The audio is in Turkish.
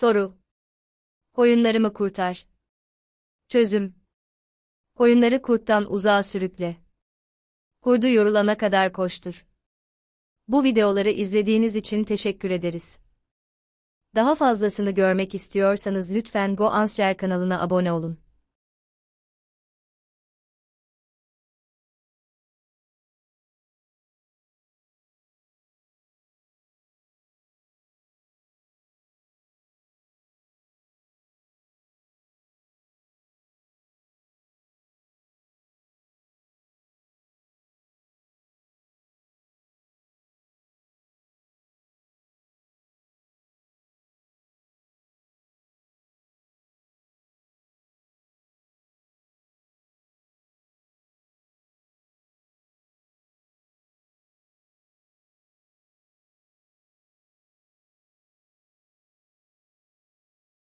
Soru. Koyunlarımı kurtar. Çözüm. Koyunları kurttan uzağa sürükle. Kurdu yorulana kadar koştur. Bu videoları izlediğiniz için teşekkür ederiz. Daha fazlasını görmek istiyorsanız lütfen Go Answer kanalına abone olun.